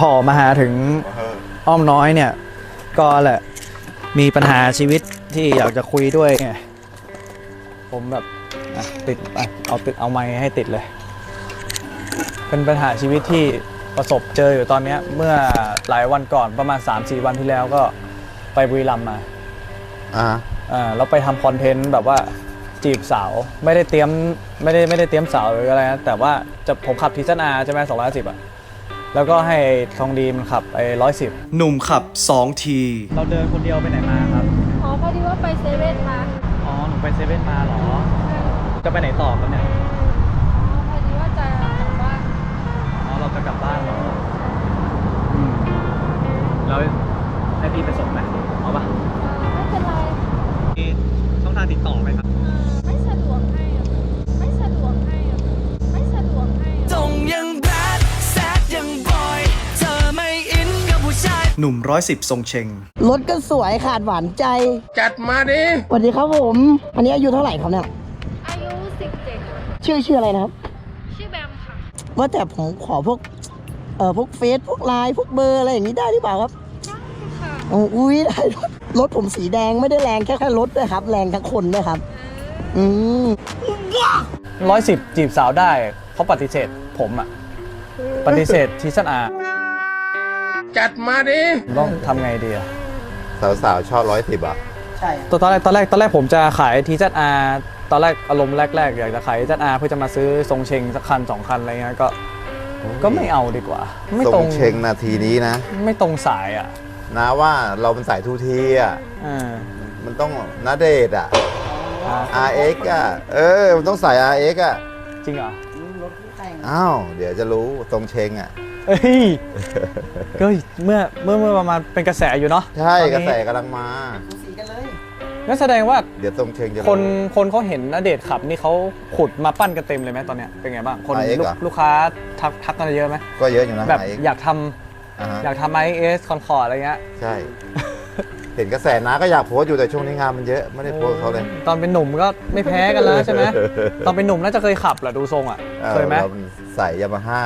ถ่อมาหาถึงอ้อมน้อยเนี่ย ก็แหละมีปัญหาชีวิตที่อยากจะคุยด้วยไงผมแบบติดเอาติดเอาไม้ให้ติดเลย เป็นปัญหาชีวิตที่ประสบเจออยู่ตอนนี้เมื่อหลายวันก่อนประมาณ 3-4 วันที่แล้วก็ไปบุรีรัมย์มาอ่าอ่าเราไปทำคอนเทนต์แบบว่าจีบสาวไม่ได้เตรียมไม่ได้ไม่ได้เตรียมสาวหรืออะไรนะแต่ว่าจะผมขับทีซันอาใช่ไหมสองร้อยสิบอะ แล้วก็ให้ทองดีมันขับไอ้ร้อยสิบหนุ่มขับ 2 ที เราเดินคนเดียวไปไหนมาครับ อ๋อพอดีว่าไปเซเว่นมาอ๋อ หนูไปเซเว่นมาเหรอ จะไปไหนต่อครับเนี่ย อ๋อพอดีว่าจะกลับบ้านอ๋อ เราจะกลับบ้านเหรออืมแล้วให้พี่ไปส่งไหม หนุ่มร้อยสิบทรงเชงรถก็สวยขาดหวานใจ จัดมาดิ สวัสดีครับผม อันนี้อายุเท่าไหร่ครับเนี่ยอายุสิบเจ็ดชื่อชื่ออะไรนะครับ ชื่อแบมค่ะว่าแต่ผมขอพวก เอ่อพวกเฟซพวกไลน์พวกเบอร์อะไรอย่างนี้ได้หรือเปล่าครับได้ค่ะอ๋ออุ้ยได้รถรถผมสีแดงไม่ได้แรงแค่แค่รถด้วยครับ แรงทั้งคนด้วยครับ อืมร้อยสิบจีบสาวได้เขาปฏิเสธผมอะปฏิเสธทีซันอา จัดมาดิต้องทำไงดีอะสาวๆชอบร้อยสิบอะ ใช่ตอนตอนแรกตอนแรกตอนแรกผมจะขายทีซันอาตอนแรกอารมณ์แรกๆ อยากจะขายทีซันอาเพื่อจะมาซื้อทรงเชงสักคันสองคันอะไรเงี้ยก็ก็ไม่เอาดีกว่า ไม่ทตรรงงเชงนาทีนี้นะ ไม่ตรงสายอะนะว่าเราเป็นสายทูทีอะอ่ามันต้องนาเดทอะอ่า RX อะ เออ มันต้องใส่ RX อะ จริงเหรอ อ้าว เดี๋ยวจะรู้ทรงเชงอะ เอ้ยก็เมื่อเมื่อเมื่อประมาณเป็นกระแสอยู่เนาะใช่ตอนกระนี้แสกำลังมาสีกันเลยงั้นแสดงว่าเดี๋ยวทรงเชงจะรู้คนคนเขาเห็นนเดชน์ขับนี่เขาขุดมาปั้นกันเต็มเลยไหมตอนเนี้ยเป็นไงบ้างคน RX ลูกเหรอลูกค้าทักทักกันเยอะไหมก็เยอะอยู่นะแบบ RX อยากทำอ่าฮะอยากทำไอเอสคอนคอร์อะไรเงี้ยใช่ เห็นกระแสนะก็อยากโพสต์อยู่แต่ช่วงนี้งานมันเยอะไม่ได้โพสต์เขาเลยตอนเป็นหนุ่มก็ไม่แพ้กันแล้วใช่ไหมตอนเป็นหนุ่มน่าจะเคยขับแหละดูทรงอะออเคยไหมรานใส่ยามาฮ่า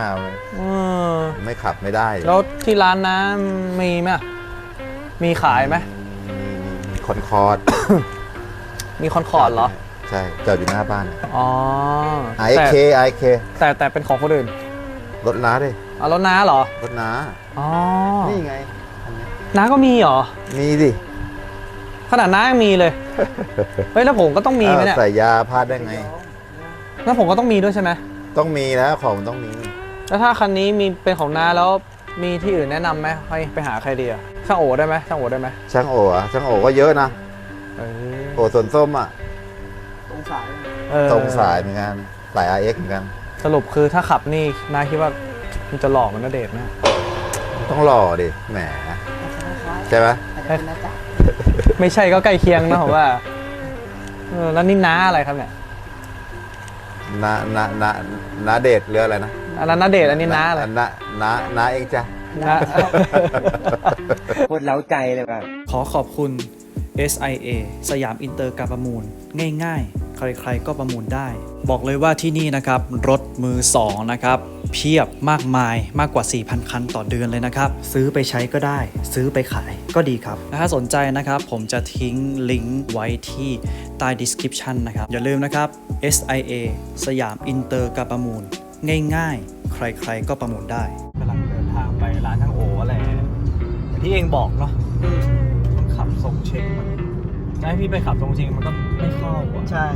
เออไม่ขับไม่ได้ แล้วที่ร้านนะมีไหมอะมีขายไหมมีคอนคอร์ดมีคอนคอร์ดเหรอ ใช่จอดอยู่หน้าบ้านอ๋อไอแต่เคไอเคแต่แต่เป็นของคนอื่นรถน้าดิอ๋อแล้วน้าเหรอรถน้าอ๋อนี่ไงอั นนี้น้าก็มีเหรอ มีดิขนาดน้ายังมีเลย เฮ้ยแล้วผมก็ต้องมีไหมอ้าวเนี่ย ใส่ยาพลาดได้ไง แล้วผมก็ต้องมีด้วยใช่ไหม ต้องมีแล้วของมันต้องมี แล้วถ้าคันนี้มีเป็นของน้าแล้วมีที่อื่นแนะนำไหมให้ไปหาใครดีอะช่างโอได้ไหมช่างโอได้ไหมช่างโอ๋อะช่างโอ๋ก็เยอะนะ เออโอ๋สวนส้มอะ ตรงสายเออตรงสายเหมือนกันสาย RX เหมือนกัน สรุปคือถ้าขับนี่น้าคิดว่ามันจะหลอกมันน่าเดชน์ไหมต้องหล่อดิ แหม ใช่ไหมอาจจะเป็นนะจ๊ะไม่ใช่ก็ใกล้เคียงนะผมว่าเออแล้วนี่น้าอะไรครับเนี่ยนานานานาเดทหรืออะไรนะอันนั้นน้าเดชน์อันนี้น้าอะไรนานานาเองจ้ะ น้า โคตรเล้าใจเลยแบบ ขอขอบคุณ SIA สยามอินเตอร์การประมูล ง่ายๆ ใครๆก็ประมูลได้ บอกเลยว่าที่นี่นะครับ รถมือ 2 นะครับ เพียบมากมายมากกว่า 4,000 คันต่อเดือนเลยนะครับ ซื้อไปใช้ก็ได้ ซื้อไปขายก็ดีครับและถ้าสนใจนะครับ ผมจะทิ้งลิงก์ไว้ที่ใต้ description นะครับ อย่าลืมนะครับ SIA สยามอินเตอร์การประมูล ง่ายๆ ใครๆก็ประมูลได้กำลังเดินทางไปร้านช่างโออะไรอย่างที่เองบอกเนาะมันขับทรงเชงมัน จะให้พี่ไปขับทรงเชงมันก็ไม่เข้าอะใช่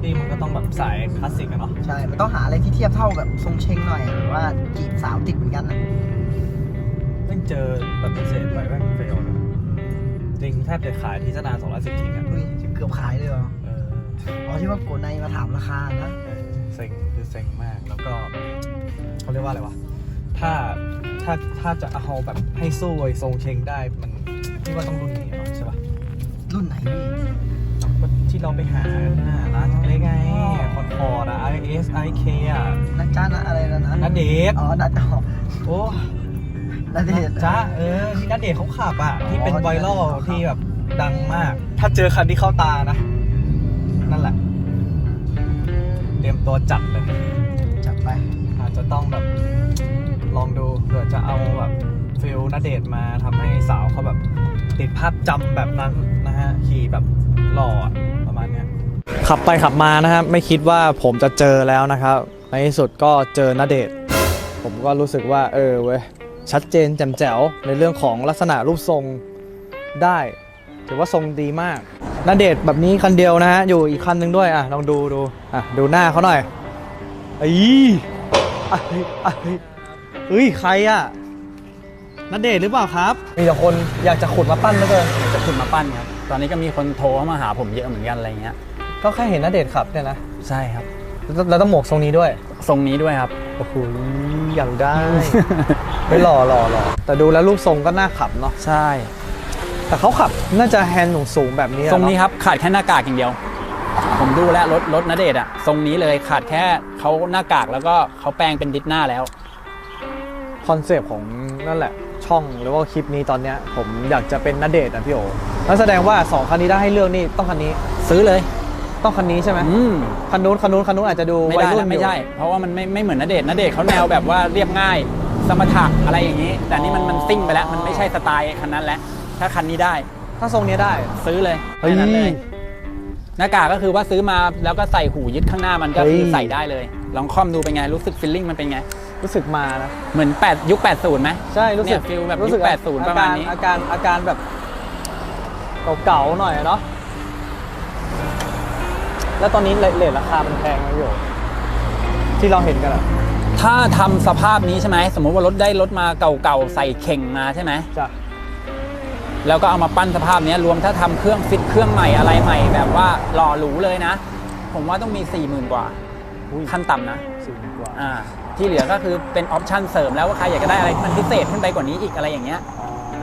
พี่มันก็ต้องแบบสายคลาสสิกอะเนาะใช่ มันต้องหาอะไรที่เทียบเท่าแบบทรงเชงหน่อยหรือว่าจีบสาวติดเหมือนกันนะแม่งเจอปฏิเสธไปแม่งเฟลเลยจริงแทบจะขายที่สนาน210ทิ้งอะเฮ้ยเกือบขายเลยเหรอเอออ๋อที่ว่าโกดในมาถามราคานะเออเซ็งคือเซ็งมากแล้วก็เขาเรียกว่าอะไรวะถ้าถ้าถ้าจะเอาแบบให้สู้ไอ้ทรงเชงได้มันพี่ว่าต้องรุ่นนี้เนาะใช่ปะ รุ่นไหนพี่ก็ที่เราไปหาหน้าร้านเล็กไงคอนคอร์ดอะ IS IK อะนักจ้านะอะไรนะนะนัดเดทอ๋อนัดอ๋อโอ้นัดเดชจ้าเออที่นัดเดทเขาขับอะที่เป็นอ๋อไวรัลที่นัดเดทเขาขับที่แบบดังมาก ถ้าเจอคันที่เข้าตานะ นั่นแหละ เตรียมตัวจัดเลยจับไป อาจจะต้องแบบลองดูเผื่อจะเอาแบบณเดชน์มาทำให้สาวเขาแบบติดภาพจำแบบนั้นนะฮะ ขี่แบบหล่ออะประมาณเนี้ยขับไปขับมานะครับไม่คิดว่าผมจะเจอแล้วนะครับ ในที่สุดก็เจอณเดชน์ผมก็รู้สึกว่าเออเว้ยชัดเจนแจ่มแจ๋วในเรื่องของลักษณะรูปทรงได้ ถือว่าทรงดีมากณเดชน์แบบนี้คันเดียวนะฮะอยู่อีกคันหนึ่งด้วยอะลองดูดูอะดูหน้าเขาหน่อยไอ้อะเฮ้ยอะเฮ้ยเฮ้ยใครอะณเดชน์หรือเปล่าครับ มีแต่คนอยากจะขุดมาปั้นเหลือเกินจะขึ้นมาปั้นครับ ตอนนี้ก็มีคนโทรเข้ามาหาผมเยอะเหมือนกันอะไรเงี้ยก็แค่เห็นณเดชน์ขับเนี่ยนะใช่ครับแล้วแล้วต้องหมวกทรงนี้ด้วย ทรงนี้ด้วยครับโอ้โหอย่างได้ไม่หล่อหล่อหล่อแต่ดูแล้วรูปทรงก็น่าขับเนาะใช่ แต่เขาขับน่าจะแฮนด์สูงๆแบบนี้อะทรงนี้เอะครับขาดแค่หน้ากากอย่างเดียว ผมดูแล้วรถรถนเดชน์อะทรงนี้เลยขาดแค่เขาหน้ากากแล้วก็เขาแปลงเป็นดิสหน้าแล้ว คอนเซปต์ของนั่นแหละ ช่องหรือว่าคลิปนี้ตอนเนี้ยผมอยากจะเป็นณเดชน์นะพี่โอนั่นแสดงว่าสองคันนี้ได้ให้เลือกนี่ต้องคันนี้ ซื้อเลย ต้องคันนี้ใช่ไหมอืม คันนู้นคันนู้นคันนู้นอาจจะดูไม่วัยได้รุ่นะนไม่อยู่ใช่เพราะว่ามันไม่ไม่เหมือนนเดชน์นเดชน์เขาแนวแบบว่าเรียบง่าย สมถะอะไรอย่างนี้ แต่นี่มันมันซิ่งไปแล้ว มันไม่ใช่สไตล์คันนั้นแล้ว ถ้าคันนี้ได้ถ้าทรงนี้ได้ซื้อเลยเฮ้ยแค่นั้นเลย หน้ากากก็คือว่าซื้อมาแล้วก็ใส่หูยึดข้างหน้ามันก็คือเฮ้ยใส่ได้เลย ลองคล่อมดูเป็นไง รู้สึกฟีลลิ่งมันเป็นไง รู้สึกมานะเหมือน8ยุค 80ไหมใช่รู้สึกเนี่ยฟีลแบบรู้สึกยุค80 ประมาณนี้อาการอาการแบบเก่าๆหน่อยเนาะแล้วตอนนี้เลทราคามันแพงไหมพี่โอที่เราเห็นกันอะถ้าทำสภาพนี้ใช่ไหมสมมุติว่ารถได้รถมาเก่าๆใส่เข่งมาใช่ไหมจ้ะแล้วก็เอามาปั้นสภาพเนี้ยรวมถ้าทำเครื่องฟิตเครื่องใหม่อะไรใหม่ แบบว่าหล่อหรูเลยนะ ผมว่าต้องมี4 0,000กว่าขั้นต่ำนะสี่กว่าอ่า ที่เหลือก็คือเป็นออปชั่นเสริมแล้วว่าใครอยากจะได้อะไรที่มันพิเศษขึ้นไปกว่านี้อีกอะไรอย่างเงี้ย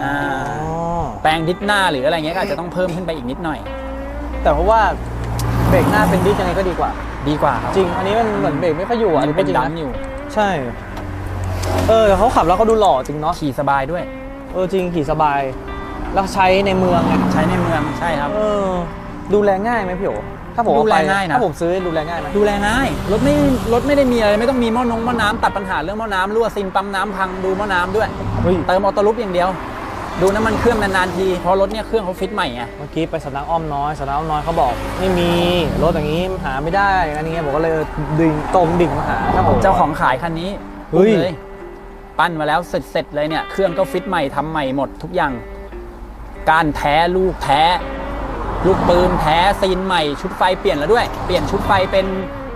อ่าอ๋อแปลงดิสหน้าหรืออะไรเงี้ยก็อาจจะต้องเพิ่มขึ้นไปอีกนิดหน่อย แต่เพราะว่าเบรกหน้าเป็นดิสยังไงก็ดีกว่า ดีกว่าครับจริง อันนี้มันเหมือนเบรกไม่ค่อยอยู่อะอันนี้เป็นจริงๆะดำอยู่ ใช่ เออแต่เขาขับแล้วเขาดูหล่อจริงเนาะขี่สบายด้วย เออจริงขี่สบาย แล้วใช้ในเมืองไงใช้ในเมืองใช่ครับ เออ ดูแลง่ายไหมพี่โอ ถ้าผมดูแลเอไปง่ายนะถ้าผมซื้อดูแลง่ายไหมดูแลง่ายรถไม่รถไม่ได้มีอะไรไม่ต้องมีหม้อนงหม้อน้ำตัดปัญหาเรื่องหม้อน้ำรั่วซินปั๊มน้ำพังดูหม้อน้ำด้วยเฮ้ยเติมออโต้ลุปอย่างเดียว ดูน้ำมันเครื่องนานๆทีเพราะรถเนี่ยเครื่องเขาฟิตใหม่ไงเมื่อกี้ไปสำนักอ้อมน้อยสำนักอ้อมน้อยเขาบอกไม่มีรถอย่างนี้หาไม่ได้อันนี้ผมก็เลยดิ่งตรงดิ่งมาหาช่างโเจ้าของขายคันนี้เฮ้พูดยเลยปั้นมาแล้วเสร็จเสร็จเลยเนี่ยเครื่องก็ฟิตใหม่ทำใหม่หมดทุกอย่าง การแท้ลูกแท้ ลูกปืนแท้ซีนใหม่ชุดไฟเปลี่ยนแล้วด้วย เปลี่ยนชุดไฟเป็น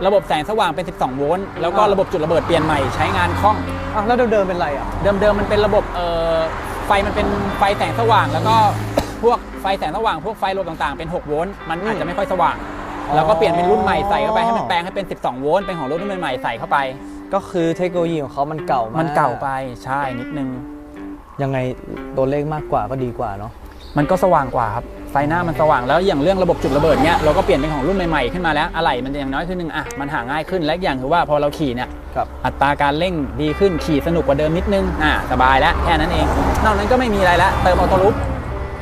ระบบแสงสว่างเป็น 12 โวลต์แล้วก็ระบบจุดระเบิดเปลี่ยนใหม่ใช้งานคล่อง อะแล้วเดิมๆเป็นไรอะ เดิมๆมันเป็นระบบเอ่อไฟมันเป็นไฟแสงสว่างแล้วก็ พวกไฟแสงสว่างพวกไฟโหลดต่างๆเป็น 6 โวลต์มันอาจจะไม่ค่อยสว่าง อ๋อ แล้วก็เปลี่ยนเป็นรุ่นใหม่ใส่เข้าไปให้มันแปลงให้เป็น 12 โวลต์เป็นของรุ่นใหม่ๆใส่เข้าไป ก็คือเทคโนโลยีของเขามันเก่ามากมันเก่าไปใช่นิดนึง ยังไงตัวเลขมากกว่าก็ดีกว่าเนาะมันก็สว่างกว่าครับไฟหน้ามันสว่างแล้วอย่างเรื่องระบบจุดระเบิดเนี้ยเราก็เปลี่ยนเป็นของรุ่นใหม่ๆขึ้นมาแล้วอะไหล่มันจะอย่างน้อยขึ้นหนึ่งอะมันหาง่ายขึ้นและอีกอย่างคือว่าพอเราขี่เนี่ยครับอัตราการเร่งดีขึ้นขี่สนุกกว่าเดิมนิดนึงอะสบายแล้วแค่นั้นเองนอกนั้นก็ไม่มีอะไรแล้วเติมออโต้ลุป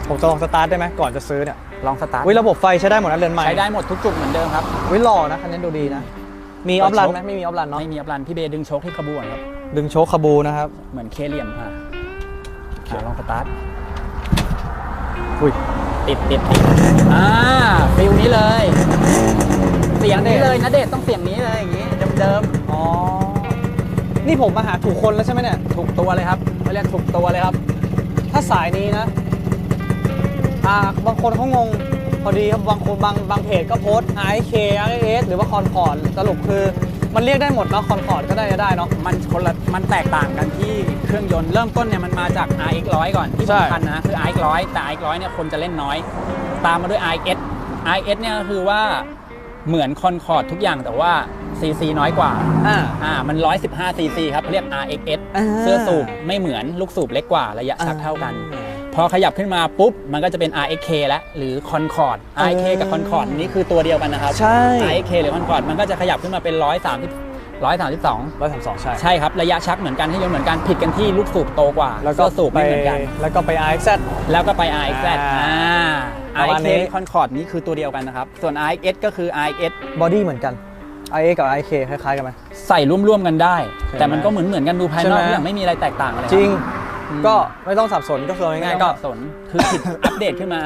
ผมจะลองสตาร์ทได้ไหมก่อนจะซื้อเนี่ยลองสตาร์ทวิระบบไฟใช้ได้หมดนะเรือนใหม่ใช้ได้หมดทุกจุดเหมือนเดิมครับวิหล่อนะคันนี้ดูดีนะมีออฟรันไหมไม่มีออฟรันเนาะไม่มีอัปรันพี่เบย์ดึงโชคที่ขบวนครับดึงโชคคาบูนะครับเหมือนเคเหลี่ยมอะอะลองสตาร์ทอุ้ย ติดติดติดอ่าฟิลนี้เลย เสียงนี้เลยนะเดชน์ต้องเสียงนี้เลยอย่างนี้เดิมอ๋อนี่ผมมาหาถูกคนแล้วใช่ไหมเนี่ยๆถูกตัวเลยครับเขาเรียกถูกตัวเลยครับ ถ้าสายนี้นะอ่าบางคนเขางงพอดีครับบางคนบางบางเพจก็โพสต์ RK RS หรือว่าคอนคอร์ดสรุปคือ มันเรียกได้หมดเนาะคอนคอร์ดก็ได้ได้เนาะมันคนละมันแตกต่างกันที่เครื่องยนต์เริ่มต้นเนี่ยมันมาจาก RX 100ก่อนที่ใช่ สำคัญนะคือ RX 100แต่ RX 100เนี่ยคนจะเล่นน้อย ตามมาด้วย RX RX เนี่ยก็คือว่าเหมือนคอนคอร์ดทุกอย่างแต่ว่า CC น้อยกว่าอ่า อ่ามัน 115 cc ครับเรียก RXS อ่า เสื้อสูบไม่เหมือนลูกสูบเล็กกว่าระยะชักเท่ากัน พอขยับขึ้นมาปุ๊บ มันก็จะเป็น RXK แล้วหรือ Concord RXK กับ Concord นี่คือตัวเดียวกันนะครับใช่ RXK หรือ Concord มันก็จะขยับขึ้นมาเป็น130 132 ร้อยสามสองใช่ ใช่ครับ ระยะชักเหมือนกันให้ยนต์เหมือนกันผิดกันที่ลูกสูบโตกว่าแล้วก็เสื้อสูบไม่เหมือนกัน แล้วก็ไป RXZ แล้วก็ไป RXZ อ่าอ่า ประมาณ RXK นี้ Concord นี่คือตัวเดียวกันนะครับ ส่วน RXS ก็คือ RXS บอดี้เหมือนกัน IA กับ IK คล้ายๆกันไหม ใส่ร่วมๆกันได้ ใช่ไหมแต่มันก็เหมือนเหมือนๆกันดูภายนอกใช่ไหมทุกอย่างไม่มีอะไรแตกต่างอะไรคบจริงอืม ก็ไม่ต้องสับสนก็คือไม่ง่ายต้ๆองก็สับสนคือผิดอัปเดตขึ้นมา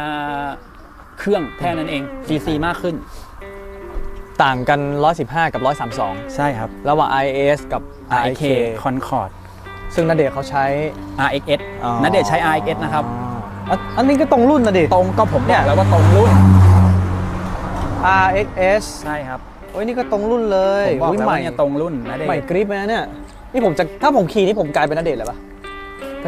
เครื่องแค่นั้นเอง CC มากขึ้น ต่างกัน 115 กับ 132 ใช่ครับ ระหว่าง IS กับ RK RK Concord ซึ่งนาเดชน์เขาใช้ RXS อ๋อนัดเดชน์ใช้ RXS นะครับอ๋ออันอันนี้ก็ตรงรุ่นนะดิตรงก็ผมบอกแล้วว่าตรงรุ่น RXS ใช่ครับโอ้ยนี่ก็ตรงรุ่นเลยผมบอกอุ๊ยแล้วใหม่ว่าเนี่ยตรงรุ่นนัดเดชใหม่น์กริปเลยนะเนี่ยนี่ผมจะถ้าผมขี่นี่ผมกลายเป็นนาเดชน์เลยปะ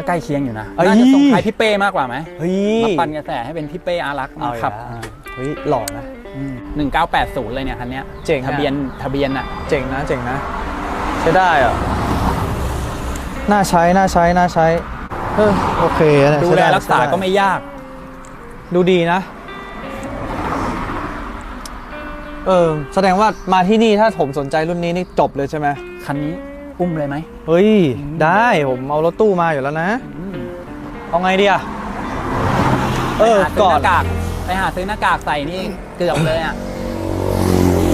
ก็ใกล้เคียงอยู่นะเอ้ย น่าจะส่งท้ายพี่เป้มากกว่าไหมเฮ้ยมาปั่นกระแสให้เป็นพี่เป้อารักษ์เอามาอีกขับแล้วเฮ้ยหล่อนะหนึ่งเก้าแปดศูนย์เลยเนี่ยคันเนี้ยเจ๋งอะ ทะเบียนทะเบียนอะเจ๋งนะเจ๋งนะ ใช้ได้อะน่าใช้น่าใช้น่าใช้เออโอเคนะดูใช้แลไรักษาใช้ด้ก็ไม่ยาก ดูดีนะ เออแสดงว่ามาที่นี่ถ้าผมสนใจรุ่นนี้นี่จบเลยใช่ไหมคันนี้ อุ้มเลยไหม เฮ้ย ได้ผมเอารถตู้มาอยู่แล้วนะ เอาไงดีอะเออไปหาซื้ก่ออหนน้ากากไปหาซื้อหน้ากากใส่นี่เกือบเลยอะ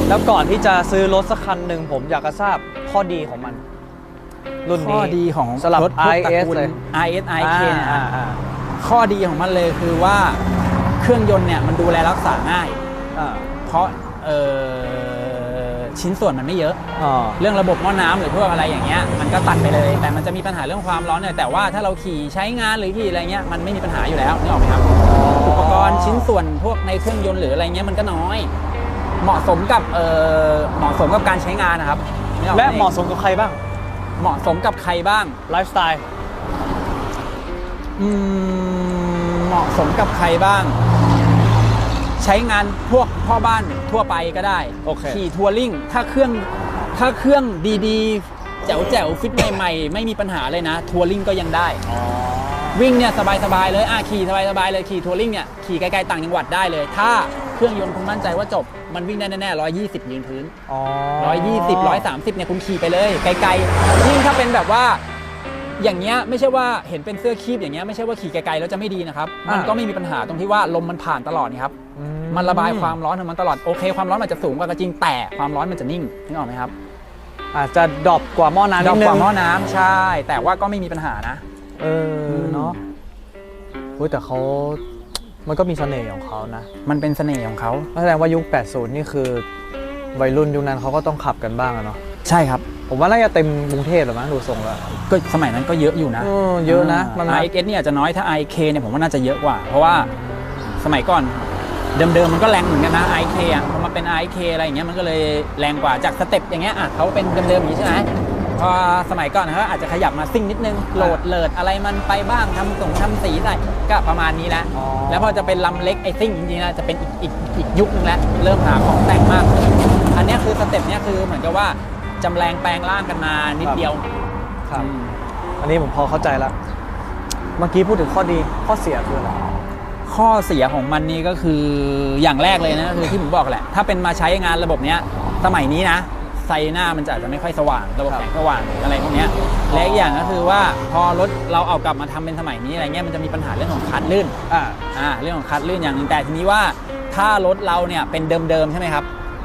แล้วก่อนที่จะซื้อรถสักคันหนึ่งผมอยากจะทราบข้อดีของมัน รุ่นข้นี้อดีของสำหรับรถพวกตระ IS กูลเลย IS IK เนี่ยอ่าอ่าข้อดีของมันเลยคือว่าเครื่องยนต์เนี่ยมันดูแลรักษาง่ายอ่าเพราะเอ่อ ชิ้นส่วนมันไม่เยอะอ่าเรื่องระบบหม้อน้ำหรือพวกอะไรอย่างเงี้ยมันก็ตัดไปเลย แต่มันจะมีปัญหาเรื่องความร้อนเนี่ยแต่ว่าถ้าเราขี่ใช้งานหรือขี่อะไรเงี้ยมันไม่มีปัญหาอยู่แล้วนึกออกไหมครับอุปกรณ์ชิ้นส่วนพวกในเครื่องยนต์หรืออะไรเงี้ยมันก็น้อย เหมาะสมกับเอ่อเหมาะสมกับการใช้งานนะครับนึกออกไหและเหมาะสมกับใครบ้าง เหมาะสมกับใครบ้างไลฟ์สไตล์อืมเหมาะสมกับใครบ้าง ใช้งานพวกพ่อบ้านทั่วไปก็ได้ โอเค ขี่ทัวริงถ้าเครื่องถ้าเครื่องดีๆ แจ๋วแจ๋วๆฟิตใหม่ๆ ไม่มีปัญหาเลยนะ ทัวริงก็ยังได้ วิ่งเนี่ยสบายๆเลยอะขี่สบายๆเลยขี่ทัวริงเนี่ยขี่ไกลๆต่างจังหวัดได้เลย ถ้าเครื่องยนต์คุณมั่นใจว่าจบ มันวิ่งได้แน่ๆ120ยืนพื้นอ๋อ120 130เนี่ยคุณขี่ไปเลย ไกลๆยิ่งถ้าเป็นแบบว่า อย่างเงี้ยไม่ใช่ว่าเห็นเป็นเสื้อคีบอย่างเงี้ยไม่ใช่ว่าขี่ไกลๆแล้วจะไม่ดีนะครับมันก็ไม่มีปัญหาตรงที่ว่าลมมันผ่านตลอดนี่ครับอืมันระบายความร้อนของมันตลอดโอเค ความร้อนมันจะสูงกว่าก็จริงแต่ความร้อนมันจะนิ่งนึกออกไหมครับอาจจะดรอปกว่าหม้อน้ำดนิอดกนึกว่างหม้อน้ำใช่ แต่ว่าก็ไม่มีปัญหานะ เออเนาะเฮ้ยแต่เขามันก็มีเสน่ห์ของเขานะมันเป็นเสน่ห์ของเขาแสดงว่ายุค 80 นี่คือ วัยรุ่นยุคนั้นเขาก็ต้องขับกันบ้างอะเนาะ ใช่ครับ ผมว่าน่าจะเต็มกรุงเทพหรือมั้งดูทรงแล้ว ก็สมัยนั้นก็เยอะอยู่นะเออเยอะนะมันมาไอเอสเนี่ยอาจจะน้อยถ้า IK เนี่ยผมว่าน่าจะเยอะกว่า เพราะว่าสมัยก่อนเดิมๆมันก็แรงเหมือนกันนะ IK อะพอมาเป็น IK อะไรอย่างเงี้ยมันก็เลยแรงกว่าจากสเต็ปอย่างเงี้ยอะเขาเป็นเดิมๆอย่างนี้ใช่ไหมพอสมัยก่อนเขาอาจจะขยับมาซิ่งนิดนึงโหลดเลิดอะไรมันไปบ้างทำส่งทำสีใส่ก็ประมาณนี้แหละอ๋อแล้วพอจะเป็นลำเล็กไอซิ่งจริงๆนะจะเป็นอีกอีกอีกยุคนึงแล้วเริ่มหาของแต่งมากขึ้นอันเนี้ยคือสเต็ปเนี้ยคือเหมือนกับว่า จำแรงแปลงร่างกันมานิดเดียวครับ อันนี้ผมพอเข้าใจแล้ว เมื่อกี้พูดถึงข้อดีข้อเสียคืออะไรข้อเสียของมันนี่ก็คืออย่างแรกเลยนะคือที่ผมบอกแหละ ถ้าเป็นมาใช้งานระบบเนี้ยสมัยนี้นะไซหน้ามันจะอาจจะไม่ค่อยสว่างระบบแสงสว่างอะไรพวกเนี้ยและอีกอย่างก็คือว่าพอรถเราเอากลับมาทำเป็นสมัยนี้อะไรเงี้ยมันจะมีปัญหาเรื่องของคัดลื่นอ่าอ่าเรื่องของคัดลื่นอย่างหนึ่งแต่ทีนี้ว่าถ้ารถเราเนี่ยเป็นเดิมๆใช่ไหมครับ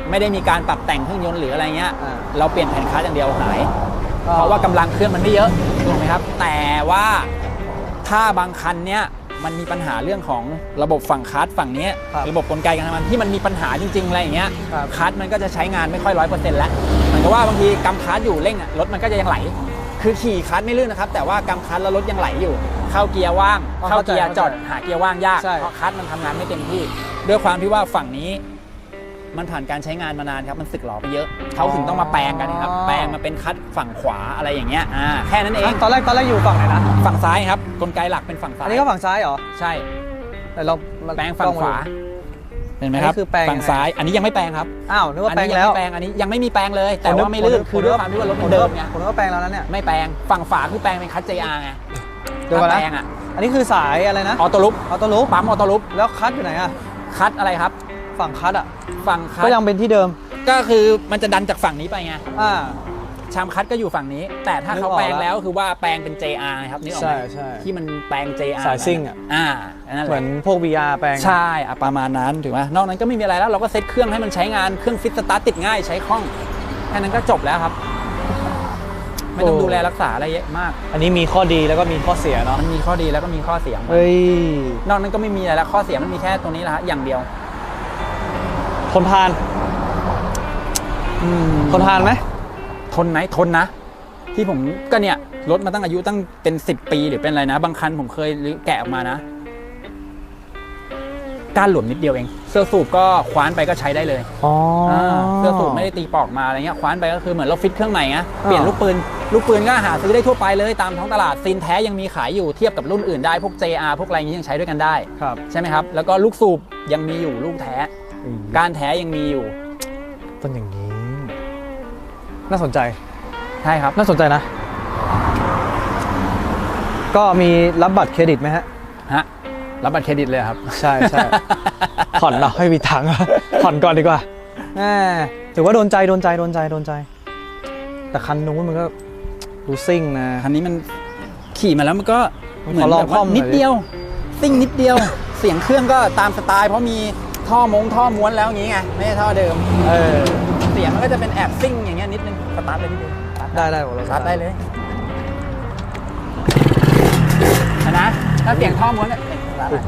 ไม่ได้มีการปรับแต่งเครื่องยนต์หรืออะไรเงี้ย อ่า เราเปลี่ยนแผ่นคัดอย่างเดียวหาย เพราะว่ากำลังเครื่องมันไม่เยอะถูกไหมครับ แต่ว่าถ้าบางคันเนี้ยมันมีปัญหาเรื่องของระบบฝั่งคัสฝั่งเนี้ยครับระบบกลไกการทำงานที่มันมีปัญหาจริงๆอะไรอย่างเงี้ยครับ คัสมันก็จะใช้งานไม่ค่อยร้อยเปอร์เซ็นต์แล้วเหมือนกับว่าบางทีกำคัสอยู่เร่งอะรถมันก็จะยังไหล คือขี่คัสไม่ลื่นนะครับ แต่ว่ากำคัสแล้วรถยังไหลอยู่ เข้าเกียร์ว่าง อ๋อเข้าเข้าใจเกียร์จอดเข้าใจหาเกียร์ว่างยาก ใช่ เพราะคัสมันทำงานไม่เต็มที่ ด้วยความที่ว่าฝั่งนี้ มันผ่านการใช้งานมานานครับ มันสึกหรอไปเยอะ เขาถึงต้องมาแปลงกันนะครับ แปลงมาเป็นคัดฝั่งขวาอะไรอย่างเงี้ย อ่า แค่นั้นเอง ตอนแรกตอนแรกอยู่ฝั่งไหนนะ ฝั่งซ้ายครับ กลไกหลักเป็นฝั่งซ้าอัยนนี้ก็ฝั่งซ้ายเหรอ ใช่ แต่เรามาแปลงฝั่งขวา เห็นไหมครับอันนี้คือแปลงฝั่งซ้าย อันนี้ยังไม่แปลงครับ อ้าวนึกว่าอันแปลงนี้ยัแล้วไม่แปลง อันนี้ยังไม่มีแปลงเลย แต่ว่าไม่ลื่น คือด้วยความที่ว่ารถมันเดิมไงผมนึกว่าแปลงแล้วนะเนี่ย ไม่แปลง ฝั่งฝาคือแปลงเป็นคัด JR ไงเดี๋ยวถ้าก่อนแปนะลงอะ อันนี้คือสายอะไรนะ ออโต้ลุปออโต้ลูปปั๊มออโต้ลุปแล้วคัทอยู่ไหนอะคัดอะไรครับ ฝั่งคัทอะฝั่งคัดก็ยังเป็นที่เดิม ก็คือมันจะดันจากฝั่งนี้ไปไงอ่าชามคัดก็อยู่ฝั่งนี้ แต่ถ้านึกเขาออกแปลงแล้วแล้วคือว่าแปลงเป็น JR นะครับนึกออกไหมใช่ใช่ที่มันแปลง JR สายซิ่งอะอ่านั่นแหเหมืละอนพวก VR แปลงใช่อะประมาณนั้นถูกไหมนอกนั้นก็ไม่มีอะไรแล้วเราก็เซ็ตเครื่องให้มันใช้งานเครื่องฟิตสตาร์ทติดง่ายใช้คล่องแค่นั้นก็จบแล้วครับ ไม่ต้องโอ้ดูแลรักษาอะไรเยอะมาก อันนี้มีข้อดีแล้วก็มีข้อเสียเนาะมันมีข้อดีแล้วก็มีข้อเสียของมันเฮ้ยนอกนั้นก็ไม่มีอะไรแล้วข้อเสียมันมีแค่ตัวนี้แหละฮะอย่างเดียว ทนทานอืมทนทานไหมทนไหมทนนะ ที่ผมก็เนี่ยรถมาตั้งอายุตั้งเป็น10ปีหรือเป็นอะไรนะ บางคันผมเคยแกะออกมานะการหลวมนิดเดียวเอง เสื้อสูบก็คว้านไปก็ใช้ได้เลยอ๋ออาเสื้อสูบไม่ได้ตีปอกมาอะไรเงี้ยคว้านไปก็คือเหมือนเราฟิตเครื่องใหม่ไงอ่าเปลี่ยนลูกปืน ลูกปืนก็หาซื้อได้ทั่วไปเลยตามท้องตลาดซีนแท้ยังมีขายอยู่เทียบกับรุ่นอื่นได้พวก JR พวกอะไรอย่างงี้ยังใช้ด้วยกันได้ ครับ ใช่ไหมครับ แล้วก็ลูกสูบยังมีอยู่ลูกแท้ การแท้ยังมีอยู่ ต้นอย่างนี้ น่าสนใจ ใช่ครับ น่าสนใจนะ ก็มีรับบัตรเครดิตไหมฮะ ฮะ รับบัตรเครดิตเลยครับ ใช่ใช่ผ่อนเนาะไม่มีตังค์ผ่อนก่อนดีกว่าแหมถือว่าโดนใจโดนใจโดนใจโดนใจ แต่คันนู้นมันก็ดูซิ่งนะ คันนี้มันขี่มาแล้วมันก็ขอลองคล่อมหน่อยนิดเดียว ซิ่งนิดเดียว เสียงเครื่องก็ตามสไตล์เพราะมี ท่อมงท่อม้วนแล้วอย่างงี้ไงไม่ใช่ท่อเดิม เออ เสียงมันก็จะเป็นแอบซิ่งอย่างเงี้ยนิดนึงสตาร์ทเลยนิดนึงสตาร์ทได้ได้หมดเลยสตาร์ทได้เลยนะนะ ถ้าเสียงท่อม้วนก็สตาร์ทได้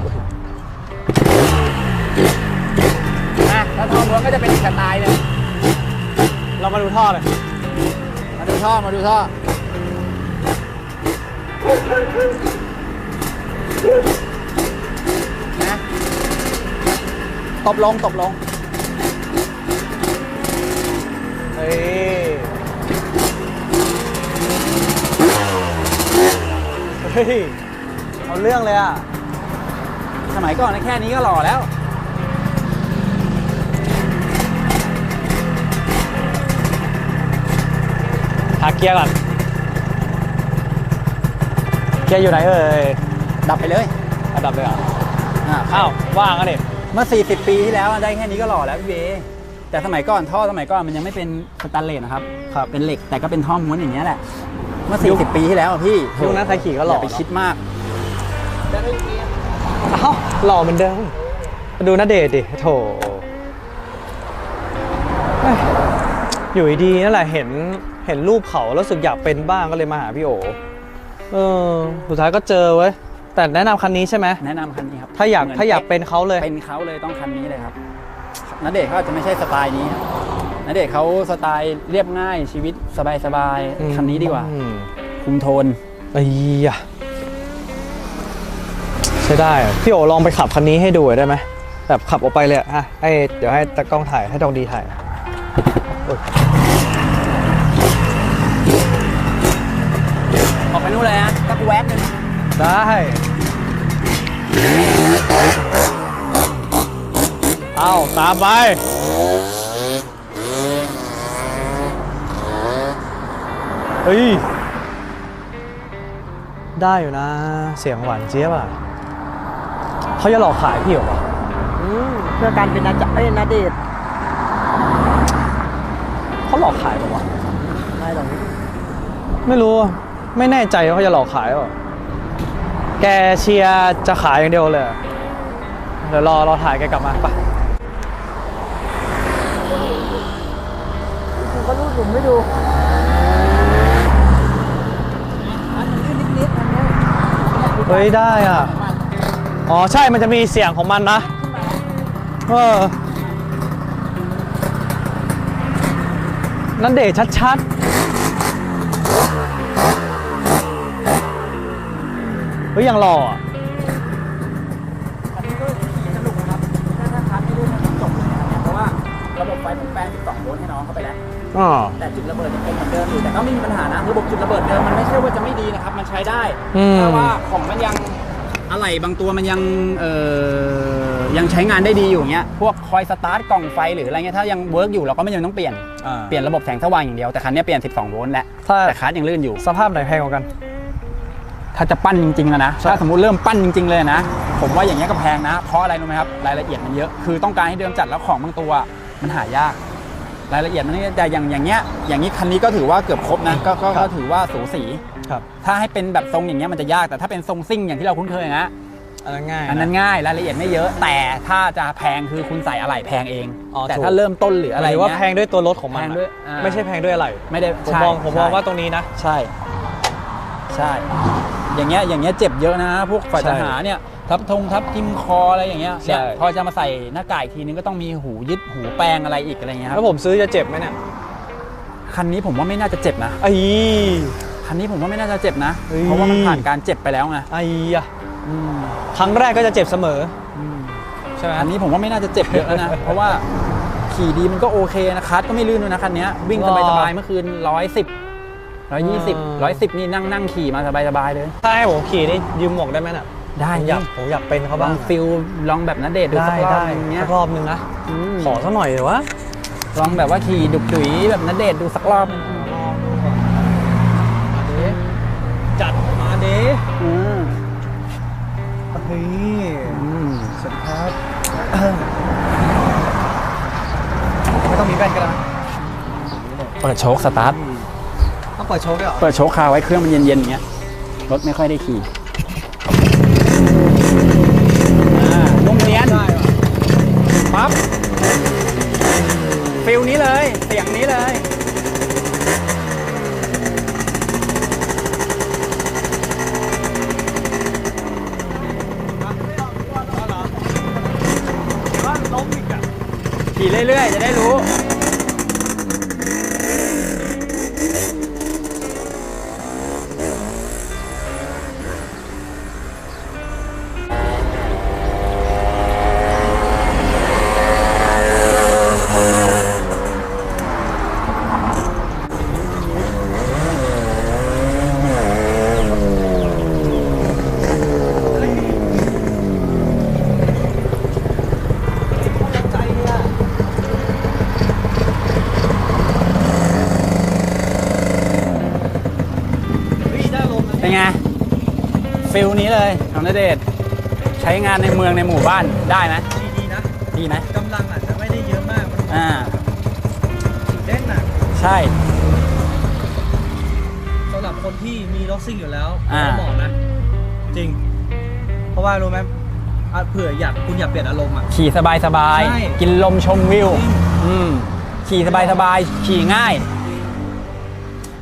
นะถ้าท่อม้วนก็จะเป็นอีกสไตล์เลยเรามาดูท่อเลยมาดูท่อมาดูท่อ ตบลงตบลงเฮ้ยเฮ้ยเอาเรื่องเลยอะ สมัยก่อนนะแค่นี้ก็หล่อแล้วหาเกียร์ก่อน เกียร์อยู่ไหนเอ่ย ดับไปเลยอันดับเลยเหรอะอ่าอ้าว ว่างอะนี่ เมื่อ 40 ปีที่แล้วได้แค่นี้ก็หล่อแล้วพี่เบแต่สมัยก่อนท่อสมัยก่อนมันยังไม่เป็นสแตนเลสนะครับครับเป็นเหล็กแต่ก็เป็นท่อม้วนอย่างเงี้ยแหละเมื่อ 40 ปีที่แล้วอะพี่ยุคนั้นใครขี่ก็หล่อย่าไปคิดมากเอ้าหล่อเหมือนเดิมมาดูหน้าเดทดิโถเอ้ยอยู่ดีๆนั่นแหละเห็นเห็นรูปเขาแล้วรู้สึกอยากเป็นบ้างก็เลยมาหาพี่โอเออสุดท้ายก็เจอเว้ย แต่แนะนำคันนี้ใช่ไหมแนะนำคันนี้ครับถ้าอยากเหมืนถ้าอยากเป็นเขาเลย เป็นเขาเลยต้องคันนี้เลยครับณเดชน์เขาอาจจะไม่ใช่สไตล์นี้ครับณเดชน์เขาสไตล์เรียบง่ายชีวิตสบายๆคันนี้ดีกว่า อืมคุมโทน ไอ้ยะใช่ได้อะพี่โอลองไปขับคันนี้ให้ดูหน่อยได้ไหมแบบขับออกไปเลยอะอะให้เดี๋ยวให้ตากล้องถ่ายให้ตองดีถ่ายโอ๊ย ออกไปนู่นเลยฮะตักแวบนึง ได้ เอาตามไป เฮ้ย ได้อยู่นะ เสียงหวานเจี๊ยบอะเขาจะหลอกขายพี่เหรอวะอืมเพื่อการเป็นอาจารย์เอ้ยนาเดชน์เขาหลอกขายปะวะไม่หรอกไม่รู้ ไม่แน่ใจว่าเขาจะหลอกขายเปล่า แกเชียร์จะขายอย่างเดียวเลยเดี๋ยวรอรอถ่ายแกกลับมาไปคุณก็รูดหลุมไม่ดูเฮ้ยได้อะ อ๋อใช่มันจะมีเสียงของมันนะ เออ นั่นเดชชัดๆ เฮ้ยยังรออะอันนี้ก็ขี่สนุกนะครับถ้าถ้าคันไม่ได้มันจบเลยนะครับเพราะว่าระบบไฟผมแปลง12โวลต์ให้น้องเข้าไปแล้ว อ๋อแต่จุดระเบิดยังเป็นเหมือนเดิมอยู่แต่ก็ไม่มีปัญหานะระบบจุดระเบิดเดิมมันไม่ใช่ว่าจะไม่ดีนะครับ มันใช้ได้อืมถ้าว่าของมันยังอะไรบางตัวมันยังเอ่อยังใช้งานได้ดีอยู่อย่างเงี้ยพวกคอยสตาร์ทกล่องไฟหรืออะไรเงี้ยถ้ายังเวิร์กอยู่เราก็ไม่จำเป็นต้องเปลี่ยนอ่าเปลี่ยนระบบแสงสว่างอย่างเดียวแต่คันนี้เปลี่ยน 12 โวลต์แล้วถ้าแต่คาร์ดยังลื่นอยู่ สภาพไหนแพงกว่ากัน ถ้าจะปั้นจริงๆแล้วนะถ้าสมมุติเริ่มปั้นจริง ๆ เลยนะ ผมว่าอย่างเงี้ยก็แพงนะ เพราะอะไรรู้ไหมครับรายละเอียดมันเยอะคือต้องการให้เดิมจัดแล้วของบางตัวมันหายากรายละเอียดมันนี่แต่อย่างอย่างเงี้ยอย่างนี้คันนี้ก็ถือว่าเกือบครบนะก็ก็ครัก็บถือว่าสูสีครับ ถ้าให้เป็นแบบทรงอย่างเงี้ยมันจะยากแต่ถ้าเป็นทรงซิ่งอย่างที่เราคุ้นเคยนะอันนั้นง่ายอันนั้นง่ายรายละเอียดไม่เยอะ แต่ถ้าจะแพงคือคุณใส่อะไหล่แพงเองอ๋อแต่ถูกถ้าเริ่มต้นหรืออะอะไรไรว่าเงี้ยแพงด้วยตัวรถของมันแพงด้วยอ่าไม่ใช่แพงด้วยอะไรไม่ได้ผมใช่มองผมมองใช่ว่าตรงนี้นะ ใช่ ใช่ อย่างเงี้ยอย่างเงี้ยเจ็บเยอะนะ พวกฝ่ายใช่ทหารเนี่ยทับทงทับทิมคออะไรอย่างเงี้ยใช่เนี่ยพอจะมาใส่หน้ากากอีกทีนึงก็ต้องมีหูยึดหูแปลงอะไรอีกอะไรเงี้ยคแล้รับวผมซื้อจะเจ็บไหมเนี่ยคันนี้ผมว่าไม่น่าจะเจ็บนะไอ้คันนี้ผมว่าไม่น่าจะเจ็บนะเฮ้ยเพราะว่ามันผ่านการเจ็บไปแล้วไงไอ้อะอืมครั้งแรกก็จะเจ็บเสมออืมใช่ไหมอันนี้ผมว่าไม่น่าจะเจ็บเยอะแล้วนะ เพราะว่าขี่ดีมันก็โอเคนะคัสก็ไม่ลื่นด้วยนะคันเนี้ยวิ่งหรอสบายๆเมื่อคืนร้อยสิบ ร้อยยี่สิบอ่าร้อยสิบนี่นั่งนั่งขี่มาสบายๆเลย ถ้าให้ผมขี่นี่ยืมหมวกได้ไหมน่ะ ได้ผมอยากผมอยากเป็นเขาลบ้าองงฟิลลองแบบนัดเดทดูได้สักรอบได้นึงเนี้ยสักรอบนึงนะอืมขอสักหน่อยเดี๋ยววะลองแบบว่าขี่ดุกดุยแบบนัดเดทดูสักรอบนึงจัดมาเด้อืมเฮ้ยอืมสวัสดีครับ ไม่ต้องมีแว่นก็ได้นะเปิดโชคสตาร์ท ต้องเปิดโชว์ด้วยเหรอ เปิดโชคคาไว้เครื่องมันเย็นๆอย่างเงี้ยรถไม่ค่อยได้ขี่อ่านุ่มเนียนได้ว่ะปั๊บฟิลนี้เลยเสียงนี้เลยขี่เรื่อยๆ จะได้รู้ เป็นไงฟิลนี้เลยของนเดชน์ใช้งานในเมืองในหมู่บ้านได้ไหมดีๆนะดีไหมกำลังอาจจะไม่ได้เยอะมากมันอ่าเล่นน่ะใช่ สำหรับคนที่มีรถซิ่งอยู่แล้วอ่า ก็เหมาะนะ จริง เพราะว่ารู้ไหมอะเผื่ออยากคุณอยากเปลี่ยนอารมณ์อะ ขี่สบายสบายๆใช่ กินลมชมวิวจริงอืมขี่สบายสบายๆขี่ง่าย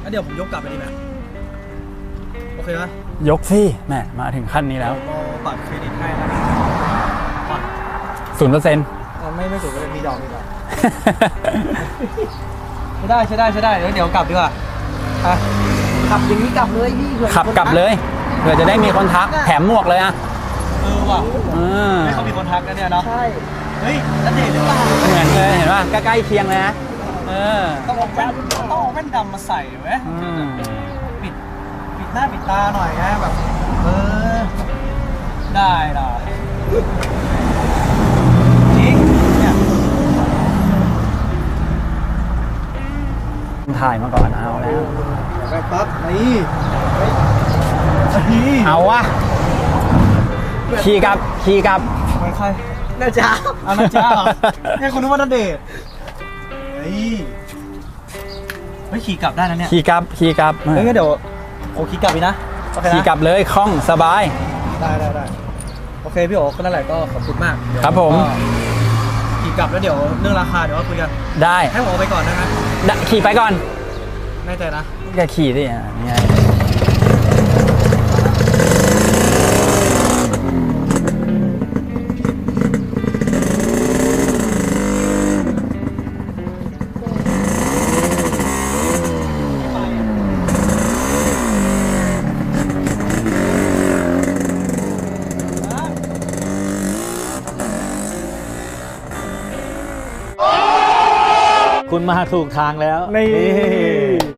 แล้วเดี๋ยวผมยกกลับไปดีไหมโอเคไหมยกสิแหมมาถึงขั้นนี้แล้วเราบัตรเครดิตให้นะผ่อนศูนย์เปอร์เซ็นต์เออไม่ไม่ถูกเลยมีดอกมีดอกใช้ได้ใช้ได้ใช้ได้เดี๋ยวเดี๋ยวกลับดีกว่าอะขับอย่างนี้กลับเลยพี่ผื่อขับกลับเลยเผื่อจะได้มีคนทักแถมหมวกเลยอะเออว่ะอืมให้เขามีคนทักนะเนี่ยเนาะใช่เฮ้ยนั่นเด็ดหรือเปล่าเหมือนเลยเห็นป่ะใกล้ๆเคียงเลยนะเออต้องเอาแว่นต้องเอาแว่นดำมาใส่ไหมอืมปิดปิด หน้าปิดตาหน่อยนะแบบ เออ ได้ได้จริงเนี่ยถ่ายมาก่อนเอาแล้ว ไปปั๊บนี่นี่เอาวะขี่กลับขี่กลับเหมือนใครน่าจะอานาจ้าเหรอเนี่ยคุณนึกว่าณเดชน์เฮ้ยเฮ้ยขี่กลับได้นะเนี่ยขี่กลับขี่กลับเฮ้ยงั้นเดี๋ยว โอขี่กลับอีกนะโอเคนะขี่กลับเลยคล่องสบาย ได้ได้ได้โอเคพี่โอ๋ก็นั่นแหละก็ขอบคุณมากเดี๋ยวครับผม ก็ขี่กลับแล้วเดี๋ยวเรื่องราคาเดี๋ยวว่าคุยกันได้ให้ผมเอาไปก่อนนะครับ ได้ขี่ไปก่อน แน่ใจนะแกขี่ดิอะนี่ไง มาถูกทางแล้วนี่